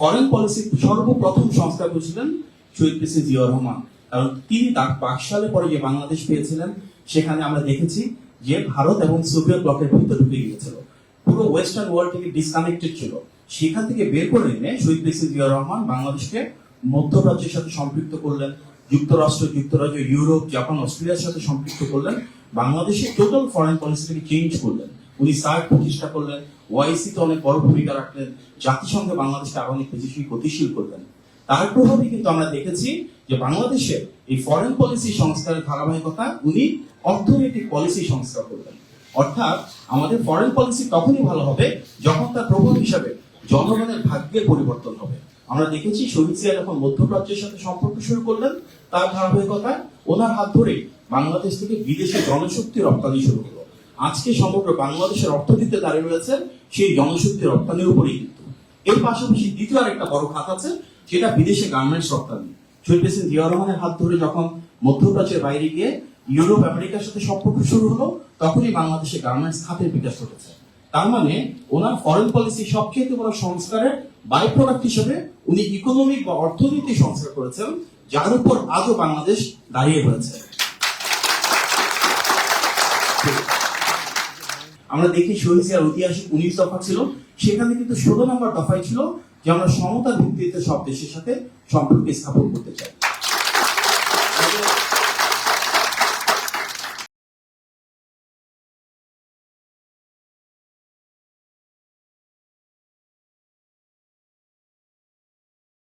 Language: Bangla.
ফরেন পলিসি সর্বপ্রথম সংস্কার করেছিলেন শহীদ প্রেসিডেন্ট জিয়া রহমান। কারণ তিনি তার পাঁচ সালে পরে যে বাংলাদেশ পেয়েছিলেন, সেখানে আমরা দেখেছি যে ভারত এবং সোভিয়েত ব্লকের ভিতরে ঢুকে গিয়েছিল। পুরো ওয়েস্টার্ন ওয়ার্ল্ড থেকে ডিসকানেক্টেড ছিল। সেখান থেকে বের করে এনে শহীদ প্রেসিডেন্ট জিয়া রহমান বাংলাদেশকে মধ্যপ্রাচ্যের সাথে সম্পৃক্ত করলেন, যুক্তরাষ্ট্র, যুক্তরাজ্য, ইউরোপ, জাপান, অস্ট্রেলিয়ার সাথে সম্পৃক্ত করলেন, বাংলাদেশের টোটাল ফরেন পলিসিটাকে চেঞ্জ করলেন। উনি সার্ক প্রতিষ্ঠা করলেন। ওয়াইসি তে অনেক বড় ভূমিকা রাখলেন। জাতিসংঘে বাংলাদেশকে আরও অনেক বেশি গতিশীল করলেন তার প্রভাবে কিন্তু আমরা দেখেছি যে বাংলাদেশের এই ফরেন পলিসি সংস্কারের ধারাবাহিকতা উনি অর্থনৈতিক পলিসি সংস্কার করবেন। অর্থাৎ আমাদের ফরেন পলিসি তখনই ভালো হবে যখন তার প্রভাব হিসাবে জনগণের ভাগ্যের পরিবর্তন হবে। আমরা দেখেছি শহীদ জিয়া যখন মধ্যপ্রাচ্যের সাথে সম্পর্ক শুরু করলেন, তার ধারাবাহিকতায় ওনার হাত ধরে বাংলাদেশ থেকে বিদেশে জনশক্তি রপ্তানি শুরু হলো। আজকে সমগ্র বাংলাদেশের অর্থনীতিতে দাঁড়িয়ে রয়েছে সেই জনশক্তি রপ্তানির উপরেই কিন্তু। এর পাশাপাশি দ্বিতীয় আরেকটা বড় খাত আছে, সেটা বিদেশে গার্মেন্টস রপ্তানি। শহীদ জিয়া রহমানের হাত ধরে যখন মধ্যপ্রাচ্যের বাইরে গিয়ে ইউরোপ, আমেরিকার সাথে সম্পর্ক শুরু হলো, তখনই বাংলাদেশে গার্মেন্টস খাতের বিকাশ ঘটেছে। তার মানে ওনার ফরেন পলিসি সবচেয়ে বড় সংস্কারের বাই প্রোডাক্ট হিসেবে উনি ইকোনমিক বা অর্থনীতি সংস্কার করেছেন, যার উপর আজও বাংলাদেশ দাঁড়িয়ে রয়েছে। আমরা দেখি শহীদ জিয়ার ঐতিহাসিক উনিশ দফা ছিল। সেখানে কিন্তু ষোলো নম্বর দফায় ছিল যে আমরা সমতার ভিত্তিতে সব দেশের সাথে সম্পর্ক স্থাপন করতে চাই।